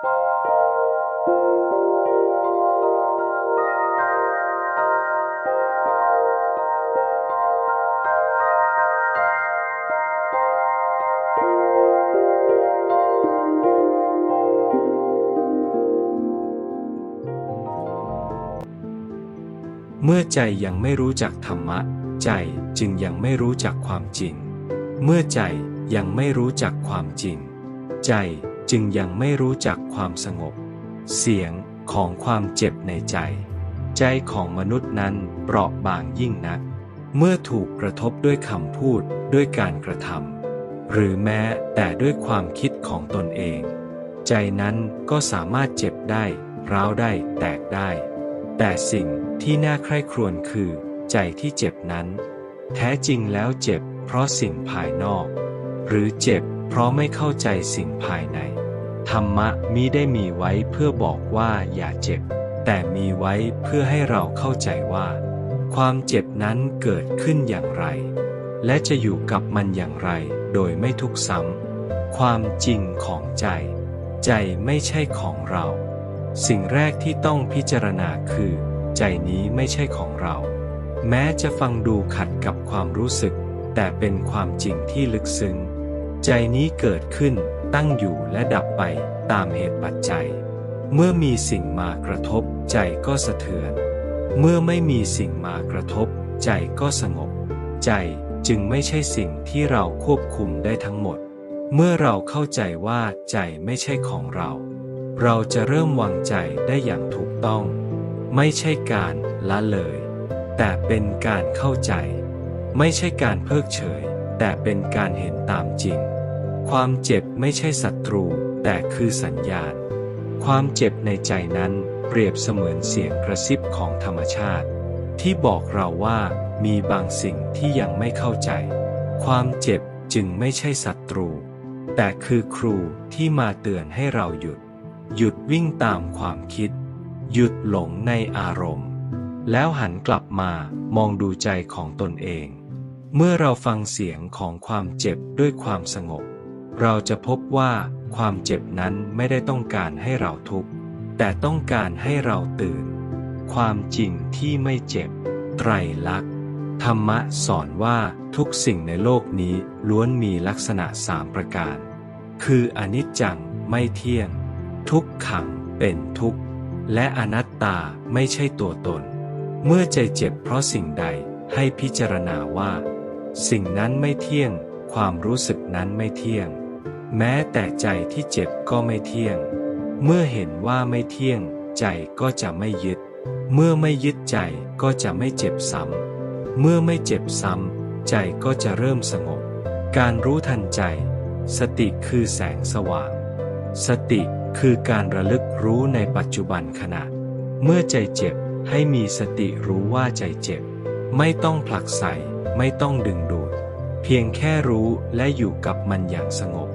เมื่อใจยังไม่รู้จักธรรมะ ใจจึงยังไม่รู้จักความจริง เมื่อใจยังไม่รู้จักความจริง ใจ จึงยังไม่รู้จักความสงบ เสียงของความเจ็บในใจ ใจของมนุษย์นั้นเปราะบางยิ่งนัก เมื่อถูกกระทบด้วยคำพูดด้วยการกระทำหรือแม้แต่ด้วยความคิดของตนเอง ใจนั้นก็สามารถเจ็บได้ร้าวได้แตกได้ แต่สิ่งที่น่าใคร่ครวญคือ ใจที่เจ็บนั้น แท้จริงแล้วเจ็บเพราะสิ่งภายนอก หรือเจ็บเพราะไม่เข้าใจสิ่งภายใน ธรรมะมิได้มีไว้เพื่อบอกว่าอย่าเจ็บ แต่มีไว้เพื่อให้เราเข้าใจว่า ความเจ็บนั้นเกิดขึ้นอย่างไร และจะอยู่กับมันอย่างไรโดยไม่ทุกข์ซ้ำความจริงของใจ ใจไม่ใช่ของเรา สิ่งแรกที่ต้องพิจารณาคือ ใจนี้ไม่ใช่ของเรา แม้จะฟังดูขัดกับความรู้สึก แต่เป็นความจริงที่ลึกซึ้ง ใจนี้เกิดขึ้น ตั้งอยู่และดับไปตามเหตุปัจจัย เมื่อมีสิ่งมากระทบ ใจก็สะเทือน เมื่อไม่มีสิ่งมากระทบ ใจก็สงบ ใจจึงไม่ใช่สิ่งที่เราควบคุมได้ทั้งหมด เมื่อเราเข้าใจว่าใจไม่ใช่ของเรา เราจะเริ่มวางใจได้อย่างถูกต้อง ไม่ใช่การละเลย แต่เป็นการเข้าใจ ไม่ใช่การเพิกเฉย แต่เป็นการเห็นตามจริง ความเจ็บไม่ใช่ศัตรู แต่คือสัญญาณ ความเจ็บในใจนั้นเปรียบเสมือนเสียงกระซิบของธรรมชาติ ที่บอกเราว่ามีบางสิ่งที่ยังไม่เข้าใจ ความเจ็บจึงไม่ใช่ศัตรู แต่คือครูที่มาเตือนให้เราหยุด หยุดวิ่งตามความคิด หยุดหลงในอารมณ์ แล้วหันกลับมามองดูใจของตนเอง เมื่อเราฟังเสียงของความเจ็บด้วยความสงบ เราจะพบว่าความเจ็บนั้นไม่ได้ต้องการให้เราทุกข์ แต่ต้องการให้เราตื่น ความจริงที่ไม่เจ็บ ไตรลักษณ์ธรรมะสอนว่าทุกสิ่งในโลกนี้ล้วนมีลักษณะสามประการ คืออนิจจังไม่เที่ยง ทุกขังเป็นทุกข์ และอนัตตาไม่ใช่ตัวตน เมื่อใจเจ็บเพราะสิ่งใดให้พิจารณาว่า สิ่งนั้นไม่เที่ยง ความรู้สึกนั้นไม่เที่ยง แม้แต่ใจที่เจ็บก็ไม่เที่ยง เมื่อเห็นว่าไม่เที่ยง ใจก็จะไม่ยึด เมื่อไม่ยึดใจก็จะไม่เจ็บซ้ำเมื่อไม่เจ็บซ้ำใจก็จะเริ่มสงบ การรู้ทันใจ สติคือแสงสว่าง สติคือการระลึกรู้ในปัจจุบันขณะ เมื่อใจเจ็บให้มีสติรู้ว่าใจเจ็บ ไม่ต้องผลักใส่ ไม่ต้องดึงดูด เพียงแค่รู้และอยู่กับมันอย่างสงบ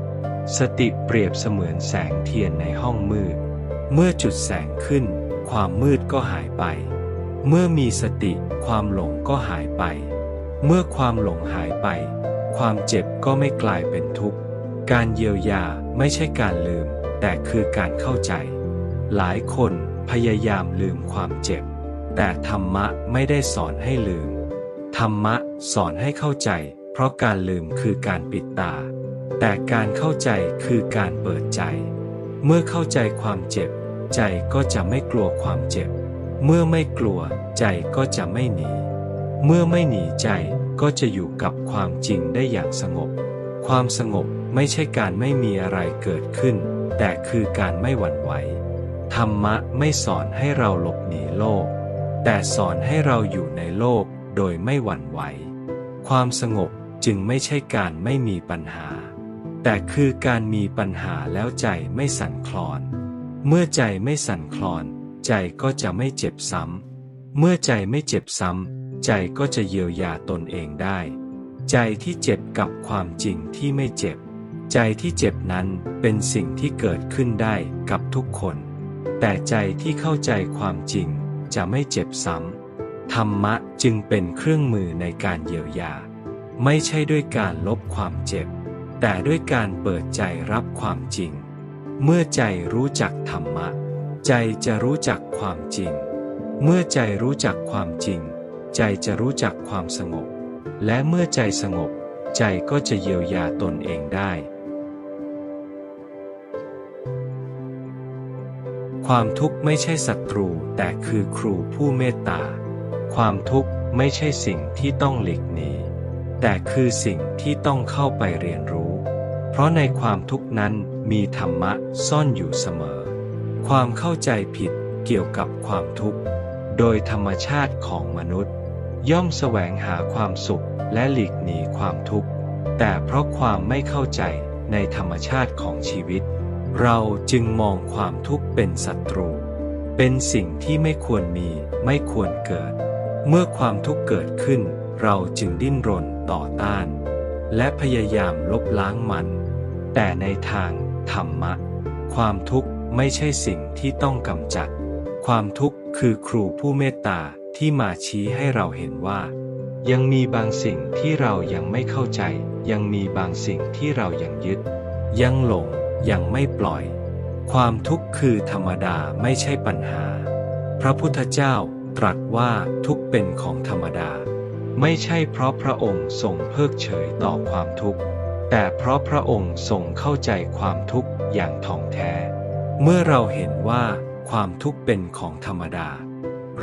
สติเปรียบเสมือนแสงเทียนในห้องมืด เมื่อจุดแสงขึ้น ความมืดก็หายไป เมื่อมีสติความหลงก็หายไป เมื่อความหลงหายไป ความเจ็บก็ไม่กลายเป็นทุกข์ การเยียวยาไม่ใช่การลืม แต่คือการเข้าใจ หลายคนพยายามลืมความเจ็บ แต่ธรรมะไม่ได้สอนให้ลืม ธรรมะสอนให้เข้าใจ เพราะการลืมคือการปิดตา แต่การเข้าใจคือการเปิดใจ เมื่อเข้าใจความเจ็บ ใจก็จะไม่กลัวความเจ็บ เมื่อไม่กลัว ใจก็จะไม่หนี เมื่อไม่หนีใจก็จะอยู่กับความจริงได้อย่างสงบ ความสงบไม่ใช่การไม่มีอะไรเกิดขึ้น แต่คือการไม่หวั่นไหว ธรรมะไม่สอนให้เราหลบหนีโลก แต่สอนให้เราอยู่ในโลก โดยไม่หวั่นไหว ความสงบจึงไม่ใช่การไม่มีปัญหา แต่คือการมีปัญหาแล้วใจไม่สั่นคลอน เมื่อใจไม่สั่นคลอน ใจก็จะไม่เจ็บซ้ำ เมื่อใจไม่เจ็บซ้ำ ใจก็จะเยียวยาตนเองได้ ใจที่เจ็บกับความจริงที่ไม่เจ็บ ใจที่เจ็บนั้นเป็นสิ่งที่เกิดขึ้นได้กับทุกคน แต่ใจที่เข้าใจความจริงจะไม่เจ็บซ้ำ ธรรมะจึงเป็นเครื่องมือในการเยียวยา ไม่ใช่ด้วยการลบความเจ็บ แต่ด้วยการเปิดใจรับความจริง เมื่อใจรู้จักธรรมะ ใจจะรู้จักความจริง เมื่อใจรู้จักความจริง ใจจะรู้จักความสงบ และเมื่อใจสงบ ใจก็จะเยียวยาตนเองได้ ความทุกข์ไม่ใช่ศัตรูแต่คือครูผู้เมตตา ความทุกข์ไม่ใช่สิ่งที่ต้องหลีกหนีแต่คือสิ่งที่ต้องเข้าไปเรียนรู้ เพราะในความทุกข์นั้นมีธรรมะซ่อนอยู่เสมอ ความเข้าใจผิดเกี่ยวกับความทุกข์ โดยธรรมชาติของมนุษย์ ย่อมแสวงหาความสุขและหลีกหนีความทุกข์ แต่เพราะความไม่เข้าใจในธรรมชาติของชีวิต เราจึงมองความทุกข์เป็นศัตรู เป็นสิ่งที่ไม่ควรมีไม่ควรเกิด เมื่อความทุกข์เกิดขึ้น เราจึงดิ้นรนต่อต้าน และพยายามลบล้างมัน แต่ในทางธรรมะ ความทุกข์ไม่ใช่สิ่งที่ต้องกำจัด ความทุกข์คือครูผู้เมตตาที่มาชี้ให้เราเห็นว่า ยังมีบางสิ่งที่เรายังไม่เข้าใจ ยังมีบางสิ่งที่เรายังยึด ยังหลงยังไม่ปล่อย ความทุกข์คือธรรมดาไม่ใช่ปัญหา พระพุทธเจ้าตรัสว่าทุกเป็นของธรรมดา ไม่ใช่เพราะพระองค์ทรงเพิกเฉยต่อความทุกข์ แต่เพราะพระองค์ทรงเข้าใจความทุกข์อย่างท่องแท้ เมื่อเราเห็นว่าความทุกข์เป็นของธรรมดา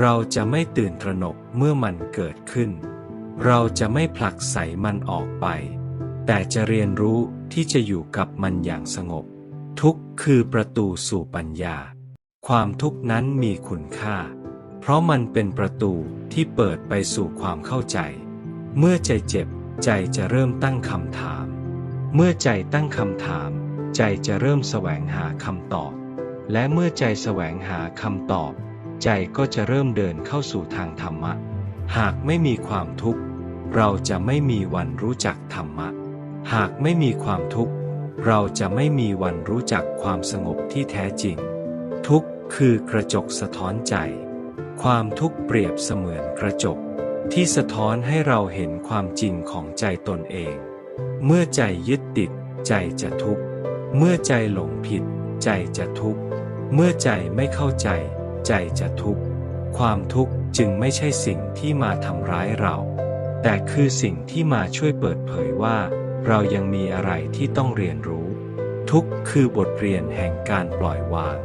เราจะไม่ตื่นตระหนกเมื่อมันเกิดขึ้น เราจะไม่ผลักไสมันออกไป แต่จะเรียนรู้ที่จะอยู่กับมันอย่างสงบ ทุกข์คือประตูสู่ปัญญา ความทุกข์นั้นมีคุณค่า เพราะมันเป็นประตูที่เปิดไปสู่ความเข้าใจ เมื่อใจเจ็บ ใจจะเริ่มตั้งคำถาม เมื่อใจตั้งคำถาม ใจจะเริ่มแสวงหาคำตอบ และเมื่อใจแสวงหาคำตอบ ใจก็จะเริ่มเดินเข้าสู่ทางธรรมะ หากไม่มีความทุกข์ เราจะไม่มีวันรู้จักธรรมะ หากไม่มีความทุกข์ เราจะไม่มีวันรู้จักความสงบที่แท้จริง ทุกคือกระจกสะท้อนใจ ความทุกข์เปรียบเสมือนกระจก ที่สะท้อนให้เราเห็นความจริงของใจตนเอง เมื่อใจยึดติด ใจจะทุกข์ เมื่อใจหลงผิด ใจจะทุกข์ เมื่อใจไม่เข้าใจ ใจจะทุกข์ ความทุกข์จึงไม่ใช่สิ่งที่มาทำร้ายเรา แต่คือสิ่งที่มาช่วยเปิดเผยว่า เรายังมีอะไรที่ต้องเรียนรู้ ทุกคือบทเรียนแห่งการปล่อยวาง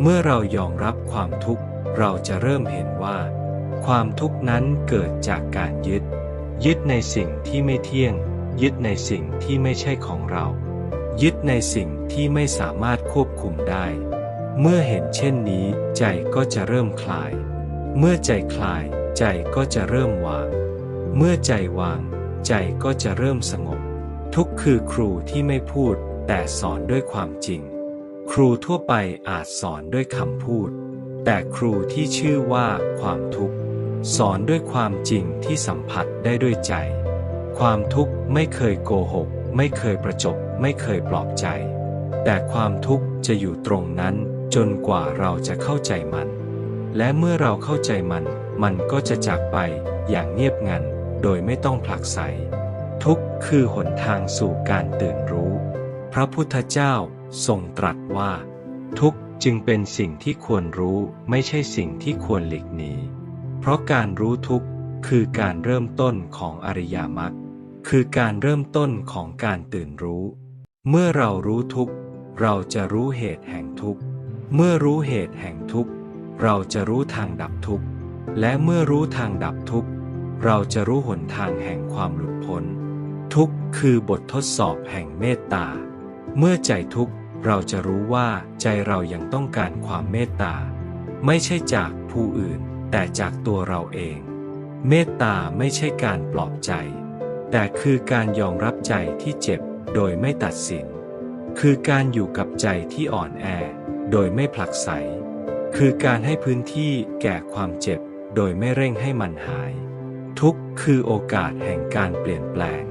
เมื่อเรายอมรับความทุกข์ เราจะเริ่มเห็นว่า ความทุกข์นั้นเกิดจากการยึด ยึดในสิ่งที่ไม่เที่ยง ยึดในสิ่งที่ไม่ใช่ของเรา ยึดในสิ่งที่ไม่สามารถควบคุมได้ เมื่อเห็นเช่นนี้ใจก็จะเริ่มคลาย เมื่อใจคลายใจก็จะเริ่มวาง เมื่อใจวาง ใจก็จะเริ่มสงบ ทุกคือครูที่ไม่พูด แต่สอนด้วยความจริง ครูทั่วไปอาจสอนด้วยคำพูด แต่ครูที่ชื่อว่าความทุกข์สอนด้วยความจริงที่สัมผัสได้ด้วยใจ ความทุกข์ไม่เคยโกหก ไม่เคยประจบ ไม่เคยปลอบใจ แต่ความทุกข์จะอยู่ตรงนั้นจนกว่าเราจะเข้าใจมัน และเมื่อเราเข้าใจมัน มันก็จะจากไปอย่างเงียบงันโดยไม่ต้องผลักไส ทุกข์คือหนทางสู่การตื่นรู้ พระพุทธเจ้าทรงตรัสว่า ทุกข์จึงเป็นสิ่งที่ควรรู้ไม่ใช่สิ่งที่ควรหลีกหนีเพราะการรู้ทุกข์คือการเริ่มต้นของอริยมรรคคือการเริ่มต้นของการตื่นรู้ เมื่อเรารู้ทุกข์ เราจะรู้เหตุแห่งทุกข์ เมื่อรู้เหตุแห่งทุกข์ เราจะรู้ทางดับทุกข์ และเมื่อรู้ทางดับทุกข์ เราจะรู้หนทางแห่งความหลุดพ้น ทุกข์คือบททดสอบแห่งเมตตา เมื่อใจทุกข์เราจะรู้ว่าใจเรายังต้องการความเมตตา ไม่ใช่จากผู้อื่น แต่จากตัวเราเอง เมตตาไม่ใช่การปลอบใจ แต่คือการยอมรับใจที่เจ็บโดยไม่ตัดสิน คือการอยู่กับใจที่อ่อนแอ โดยไม่ผลักไส คือการให้พื้นที่แก่ความเจ็บ โดยไม่เร่งให้มันหาย ทุกคือโอกาสแห่งการเปลี่ยนแปลง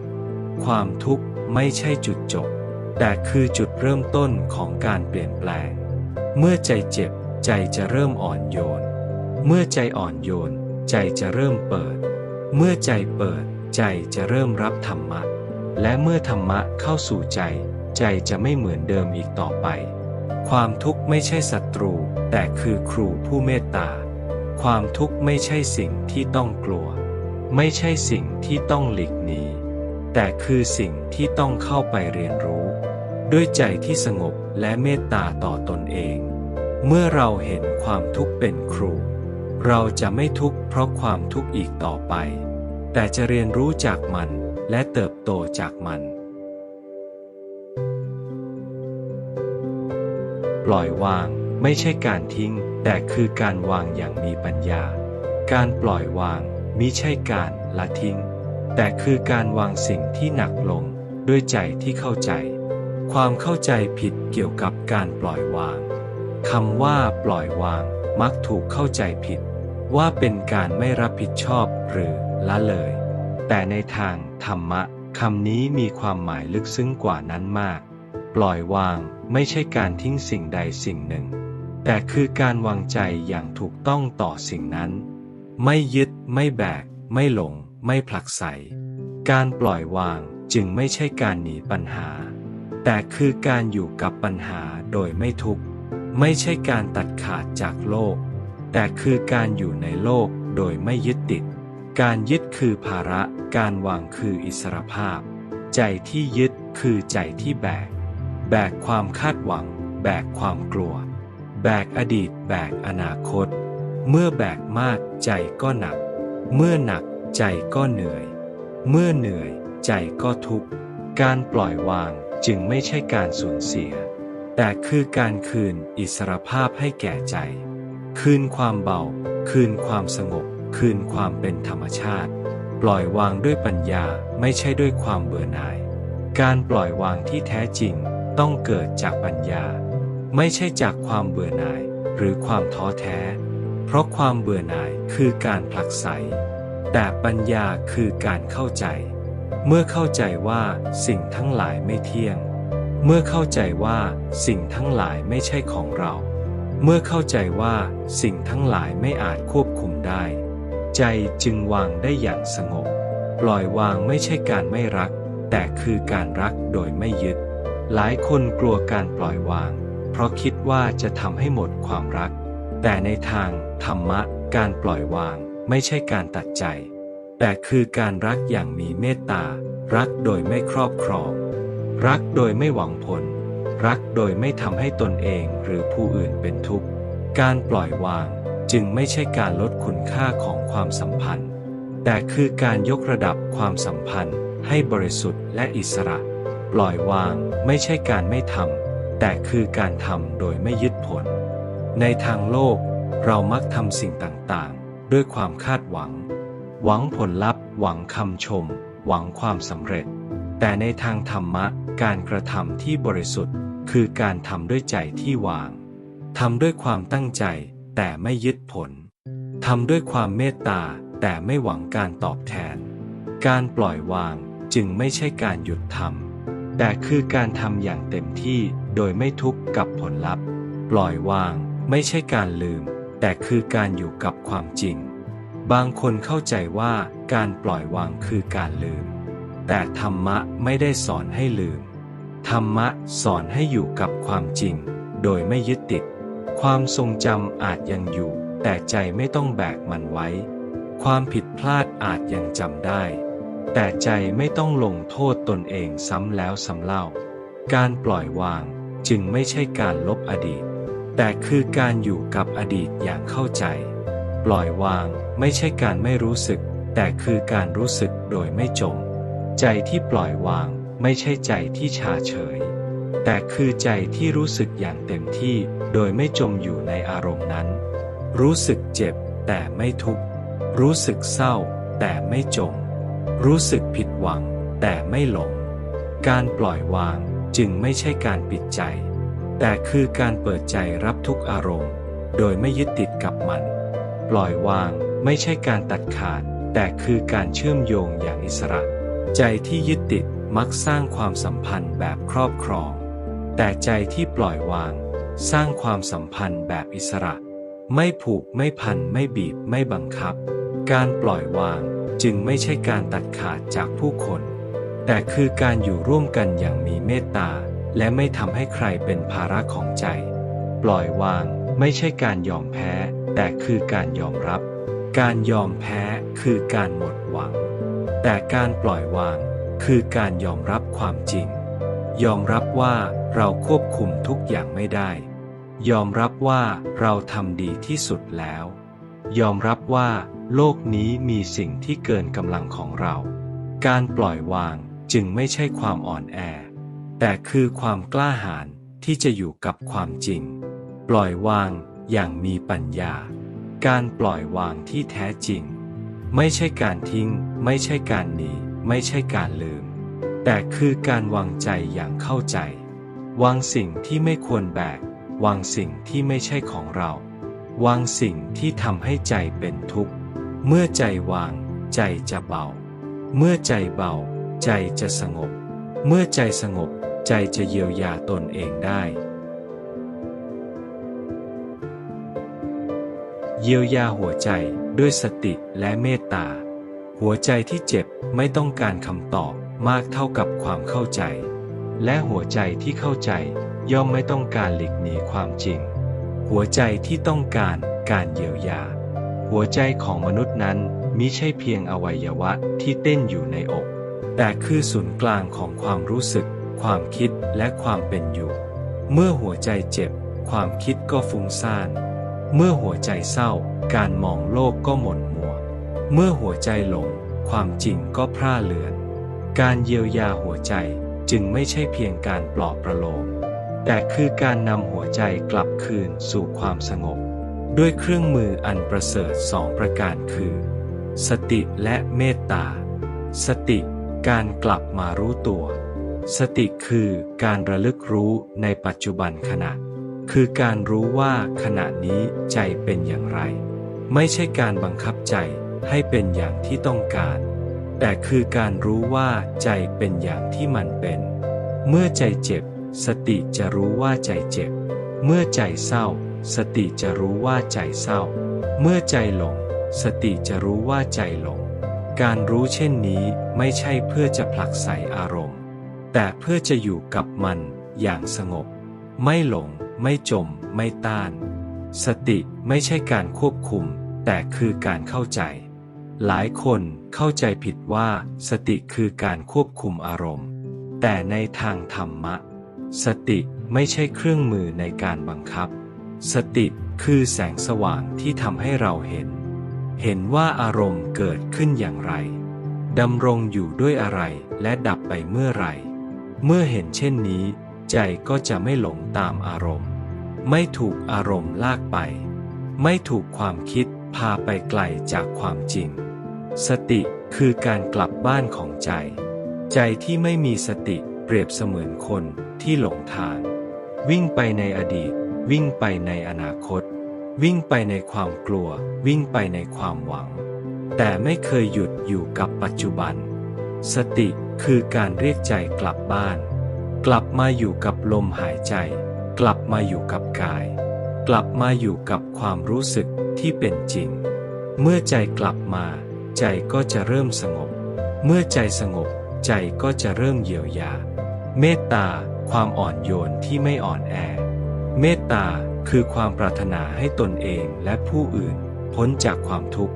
ความทุกข์ไม่ใช่จุดจบ แต่คือจุดเริ่มต้นของการเปลี่ยนแปลง เมื่อใจเจ็บ ใจจะเริ่มอ่อนโยน เมื่อใจอ่อนโยน ใจจะเริ่มเปิด เมื่อใจเปิด ใจจะเริ่มรับธรรมะ และเมื่อธรรมะเข้าสู่ใจ ใจจะไม่เหมือนเดิมอีกต่อไป ความทุกข์ไม่ใช่ศัตรู แต่คือครูผู้เมตตา ความทุกข์ไม่ใช่สิ่งที่ต้องกลัว ไม่ใช่สิ่งที่ต้องหลีกหนี แต่คือสิ่งที่ต้องเข้าไปเรียนรู้ ด้วยใจที่สงบและเมตตาต่อตนเอง เมื่อเราเห็นความทุกข์เป็นครู เราจะไม่ทุกข์เพราะความทุกข์อีกต่อไป แต่จะเรียนรู้จากมันและเติบโตจากมัน ปล่อยวางไม่ใช่การทิ้ง แต่คือการวางอย่างมีปัญญา การปล่อยวางมิใช่การละทิ้ง แต่คือการวางสิ่งที่หนักลงด้วยใจที่เข้าใจ ความเข้าใจผิดเกี่ยวกับการปล่อยวางคำว่าปล่อยวางมักถูกเข้าใจผิด ว่าเป็นการไม่รับผิดชอบหรือละเลย แต่ในทางธรรมะคำนี้มีความหมายลึกซึ้งกว่านั้นมาก ปล่อยวางไม่ใช่การทิ้งสิ่งใดสิ่งหนึ่ง แต่คือการวางใจอย่างถูกต้องต่อสิ่งนั้น ไม่ยึด ไม่แบก ไม่หลง ไม่ผลักไส การปล่อยวางจึงไม่ใช่การหนีปัญหา แต่คือการอยู่กับปัญหาโดยไม่ทุกข์ ไม่ใช่การตัดขาดจากโลก แต่คือการอยู่ในโลกโดยไม่ยึดติด การยึดคือภาระ การวางคืออิสรภาพ ใจที่ยึดคือใจที่แบก แบกความคาดหวัง แบกความกลัว แบกอดีต แบกอนาคต เมื่อแบกมากใจก็หนัก เมื่อหนัก ใจก็เหนื่อย เมื่อเหนื่อยใจก็ทุกข์ การปล่อยวางจึงไม่ใช่การสูญเสีย แต่คือการคืนอิสรภาพให้แก่ใจ คืนความเบา คืนความสงบ คืนความเป็นธรรมชาติ ปล่อยวางด้วยปัญญาไม่ใช่ด้วยความเบื่อหน่าย การปล่อยวางที่แท้จริงต้องเกิดจากปัญญา ไม่ใช่จากความเบื่อหน่ายหรือความท้อแท้ เพราะความเบื่อหน่ายคือการผลักไส แต่ปัญญาคือการเข้าใจ เมื่อเข้าใจว่าสิ่งทั้งหลายไม่เที่ยง เมื่อเข้าใจว่าสิ่งทั้งหลายไม่ใช่ของเรา เมื่อเข้าใจว่าสิ่งทั้งหลายไม่อาจควบคุมได้ ใจจึงวางได้อย่างสงบ ปล่อยวางไม่ใช่การไม่รัก แต่คือการรักโดยไม่ยึด หลายคนกลัวการปล่อยวาง เพราะคิดว่าจะทำให้หมดความรัก แต่ในทางธรรมะการปล่อยวาง ไม่ใช่การตัดใจ แต่คือการรักอย่างมีเมตตา รักโดยไม่ครอบครอง รักโดยไม่หวังผล รักโดยไม่ทำให้ตนเองหรือผู้อื่นเป็นทุกข์ การปล่อยวางจึงไม่ใช่การลดคุณค่าของความสัมพันธ์ แต่คือการยกระดับความสัมพันธ์ ให้บริสุทธิ์และอิสระ ปล่อยวางไม่ใช่การไม่ทำแต่คือการทำโดยไม่ยึดผล ในทางโลกเรามักทำสิ่งต่างๆ ด้วยความคาดหวัง หวังผลลัพธ์ หวังคำชม หวังความสำเร็จ แต่ในทางธรรมะ การกระทำที่บริสุทธิ์ คือการทำด้วยใจที่วางทำด้วยความตั้งใจ แต่ไม่ยึดผลทำด้วยความเมตตา แต่ไม่หวังการตอบแทน การปล่อยวางจึงไม่ใช่การหยุดทำแต่คือการทำอย่างเต็มที่โดยไม่ทุกข์กับผลลัพธ์ ปล่อยวางไม่ใช่การลืม แต่คือการอยู่กับความจริง บางคนเข้าใจว่าการปล่อยวางคือการลืม แต่ธรรมะไม่ได้สอนให้ลืม ธรรมะสอนให้อยู่กับความจริง โดยไม่ยึดติด ความทรงจำอาจยังอยู่ แต่ใจไม่ต้องแบกมันไว้ ความผิดพลาดอาจยังจำได้ แต่ใจไม่ต้องลงโทษตนเองซ้ำแล้วซ้ำเล่า การปล่อยวางจึงไม่ใช่การลบอดีต แต่คือการอยู่กับอดีตอย่างเข้าใจ ปล่อยวางไม่ใช่การไม่รู้สึก แต่คือการรู้สึกโดยไม่จม ใจที่ปล่อยวางไม่ใช่ใจที่ชาเฉย แต่คือใจที่รู้สึกอย่างเต็มที่โดยไม่จมอยู่ในอารมณ์นั้น รู้สึกเจ็บ แต่ไม่ทุกข์รู้สึกเศร้า แต่ไม่จม รู้สึกผิดหวัง แต่ไม่หลง การปล่อยวางจึงไม่ใช่การปิดใจ แต่คือการเปิดใจรับทุกอารมณ์ โดยไม่ยึดติดกับมัน ปล่อยวางไม่ใช่การตัดขาด แต่คือการเชื่อมโยงอย่างอิสระ ใจที่ยึดติดมักสร้างความสัมพันธ์แบบครอบครอง แต่ใจที่ปล่อยวาง สร้างความสัมพันธ์แบบอิสระ ไม่ผูกไม่พันไม่บีบไม่บังคับ การปล่อยวางจึงไม่ใช่การตัดขาดจากผู้คน แต่คือการอยู่ร่วมกันอย่างมีเมตตา และไม่ทำให้ใครเป็นภาระของใจ ปล่อยวางไม่ใช่การยอมแพ้ แต่คือการยอมรับ การยอมแพ้คือการหมดหวัง แต่การปล่อยวางคือการยอมรับความจริง ยอมรับว่าเราควบคุมทุกอย่างไม่ได้ ยอมรับว่าเราทำดีที่สุดแล้ว ยอมรับว่าโลกนี้มีสิ่งที่เกินกำลังของเรา การปล่อยวางจึงไม่ใช่ความอ่อนแอ แต่คือความกล้าหาญที่จะอยู่กับความจริง ปล่อยวางอย่างมีปัญญา การปล่อยวางที่แท้จริง ไม่ใช่การทิ้ง ไม่ใช่การหนีไม่ใช่การลืม แต่คือการวางใจอย่างเข้าใจ วางสิ่งที่ไม่ควรแบก วางสิ่งที่ไม่ใช่ของเรา วางสิ่งที่ทำให้ใจเป็นทุกข์ เมื่อใจวาง ใจจะเบา เมื่อใจเบา ใจจะสงบ เมื่อใจสงบ ใจจะเยียวยาตนเองได้ เยียวยาหัวใจด้วยสติและเมตตา หัวใจที่เจ็บไม่ต้องการคำตอบมากเท่ากับความเข้าใจ และหัวใจที่เข้าใจย่อมไม่ต้องการหลีกหนีความจริง หัวใจที่ต้องการการเยียวยา หัวใจของมนุษย์นั้นมิใช่เพียงอวัยวะที่เต้นอยู่ในอก แต่คือศูนย์กลางของความรู้สึก ความคิดและความเป็นอยู่ เมื่อหัวใจเจ็บ ความคิดก็ฟุ้งซ่าน เมื่อหัวใจเศร้า การมองโลกก็หม่นมัว เมื่อหัวใจหลง ความจริงก็พร่าเลือน การเยียวยาหัวใจจึงไม่ใช่เพียงการปลอบประโลม แต่คือการนำหัวใจกลับคืนสู่ความสงบ ด้วยเครื่องมืออันประเสริฐสองประการคือ สติและเมตตา สติ การกลับมารู้ตัว สติคือการระลึกรู้ในปัจจุบันขณะ คือการรู้ว่าขณะนี้ใจเป็นอย่างไร ไม่ใช่การบังคับใจให้เป็นอย่างที่ต้องการ แต่คือการรู้ว่าใจเป็นอย่างที่มันเป็น เมื่อใจเจ็บ สติจะรู้ว่าใจเจ็บ เมื่อใจเศร้า สติจะรู้ว่าใจเศร้า เมื่อใจหลง สติจะรู้ว่าใจหลง การรู้เช่นนี้ไม่ใช่เพื่อจะผลักไสอารมณ์ แต่เพื่อจะอยู่กับมันอย่างสงบ ไม่หลง ไม่จม ไม่ต้าน สติไม่ใช่การควบคุม แต่คือการเข้าใจ หลายคนเข้าใจผิดว่าสติคือการควบคุมอารมณ์ แต่ในทางธรรมะ สติไม่ใช่เครื่องมือในการบังคับ สติคือแสงสว่างที่ทำให้เราเห็น เห็นว่าอารมณ์เกิดขึ้นอย่างไรดำรงอยู่ด้วยอะไรและดับไปเมื่อไหร่ เมื่อเห็นเช่นนี้ ใจก็จะไม่หลงตามอารมณ์ ไม่ถูกอารมณ์ลากไป ไม่ถูกความคิดพาไปไกลจากความจริง สติคือการกลับบ้านของใจ ใจที่ไม่มีสติเปรียบเสมือนคนที่หลงทาง วิ่งไปในอดีต วิ่งไปในอนาคต วิ่งไปในความกลัว วิ่งไปในความหวัง แต่ไม่เคยหยุดอยู่กับปัจจุบัน สติ คือการเรียกใจกลับบ้าน กลับมาอยู่กับลมหายใจ กลับมาอยู่กับกาย กลับมาอยู่กับความรู้สึกที่เป็นจริง เมื่อใจกลับมา ใจก็จะเริ่มสงบ เมื่อใจสงบ ใจก็จะเริ่มเยียวยา เมตตาความอ่อนโยนที่ไม่อ่อนแอ เมตตาคือความปรารถนาให้ตนเองและผู้อื่น พ้นจากความทุกข์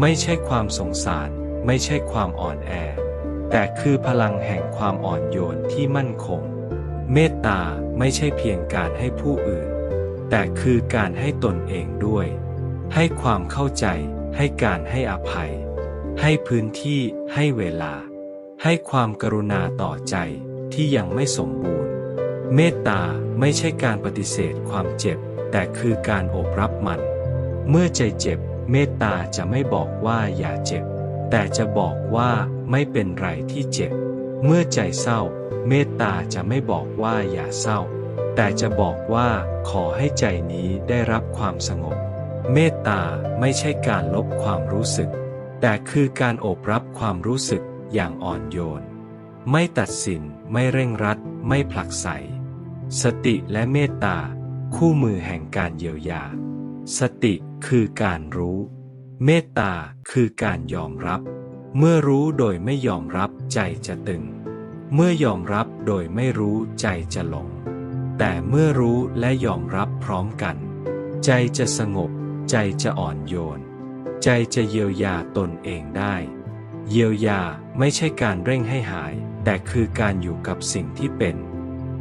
ไม่ใช่ความสงสาร ไม่ใช่ความอ่อนแอ แต่คือพลังแห่งความอ่อนโยนที่มั่นคง เมตตาไม่ใช่เพียงการให้ผู้อื่น แต่คือการให้ตนเองด้วย ให้ความเข้าใจ ให้การให้อภัย ให้พื้นที่ ให้เวลา ให้ความกรุณาต่อใจที่ยังไม่สมบูรณ์ เมตตาไม่ใช่การปฏิเสธความเจ็บ แต่คือการโอบรับมัน เมื่อใจเจ็บ เมตตาจะไม่บอกว่าอย่าเจ็บ แต่จะบอกว่าไม่เป็นไรที่เจ็บ เมื่อใจเศร้า เมตตาจะไม่บอกว่าอย่าเศร้า แต่จะบอกว่าขอให้ใจนี้ได้รับความสงบ เมตตาไม่ใช่การลบความรู้สึก แต่คือการโอบรับความรู้สึกอย่างอ่อนโยน ไม่ตัดสินไม่เร่งรัด ไม่ผลักไส สติและเมตตา คู่มือแห่งการเยียวยา สติคือการรู้ เมตตาคือการยอมรับ เมื่อรู้โดยไม่ยอมรับใจจะตึง เมื่อยอมรับโดยไม่รู้ใจจะหลง แต่เมื่อรู้และยอมรับพร้อมกัน ใจจะสงบ ใจจะอ่อนโยน ใจจะเยียวยาตนเองได้ เยียวยาไม่ใช่การเร่งให้หาย แต่คือการอยู่กับสิ่งที่เป็น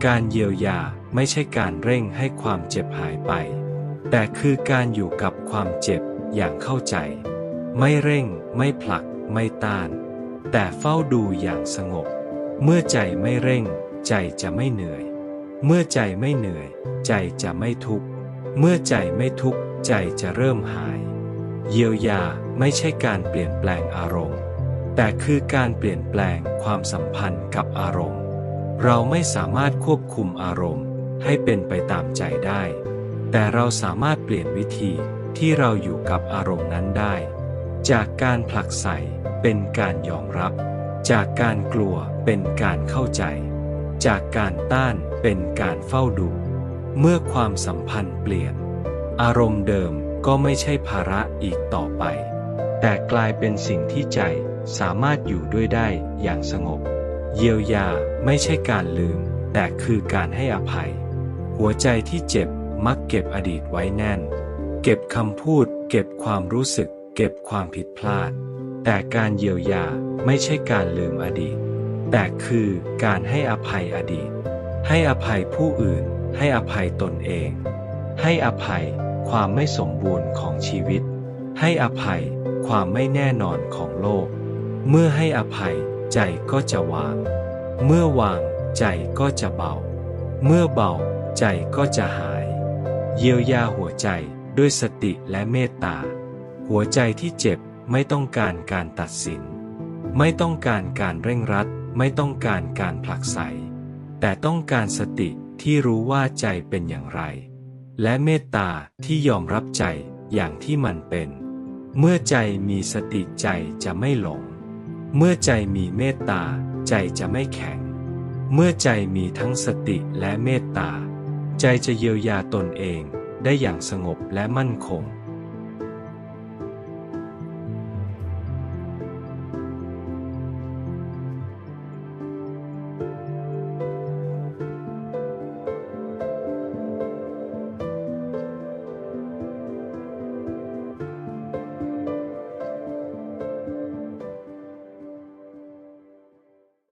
การเยียวยาไม่ใช่การเร่งให้ความเจ็บหายไป แต่คือการอยู่กับความเจ็บ อย่างเข้าใจ ไม่เร่ง ไม่ผลัก ไม่ต้าน แต่เฝ้าดูอย่างสงบ เมื่อใจไม่เร่ง ใจจะไม่เหนื่อย เมื่อใจไม่เหนื่อย ใจจะไม่ทุกข์ เมื่อใจไม่ทุกข์ ใจจะเริ่มหาย เยียวยาไม่ใช่การเปลี่ยนแปลงอารมณ์ แต่คือการเปลี่ยนแปลงความสัมพันธ์กับอารมณ์ เราไม่สามารถควบคุมอารมณ์ให้เป็นไปตามใจได้ แต่เราสามารถเปลี่ยนวิธี ที่เราอยู่กับอารมณ์นั้นได้ จากการผลักใส่เป็นการยอมรับ จากการกลัวเป็นการเข้าใจ จากการต้านเป็นการเฝ้าดู เมื่อความสัมพันธ์เปลี่ยน อารมณ์เดิมก็ไม่ใช่ภาระอีกต่อไป แต่กลายเป็นสิ่งที่ใจสามารถอยู่ด้วยได้อย่างสงบ เยียวยาไม่ใช่การลืม แต่คือการให้อภัย หัวใจที่เจ็บมักเก็บอดีตไว้แน่น เก็บคำพูด เก็บความรู้สึก เก็บความผิดพลาด แต่การเยียวยาไม่ใช่การลืมอดีต แต่คือการให้อภัยอดีต ให้อภัยผู้อื่น ให้อภัยตนเอง ให้อภัยความไม่สมบูรณ์ของชีวิต ให้อภัยความไม่แน่นอนของโลก เมื่อให้อภัยใจก็จะวาง เมื่อวางใจก็จะเบา เมื่อเบาใจก็จะหาย เยียวยาหัวใจ ด้วยสติและเมตตา หัวใจที่เจ็บไม่ต้องการการตัดสิน ไม่ต้องการการเร่งรัด ไม่ต้องการการผลักไส แต่ต้องการสติที่รู้ว่าใจเป็นอย่างไร และเมตตาที่ยอมรับใจอย่างที่มันเป็น เมื่อใจมีสติใจจะไม่หลง เมื่อใจมีเมตตาใจจะไม่แข็ง เมื่อใจมีทั้งสติและเมตตา ใจจะเยียวยาตนเอง ได้อย่างสงบและมั่นคง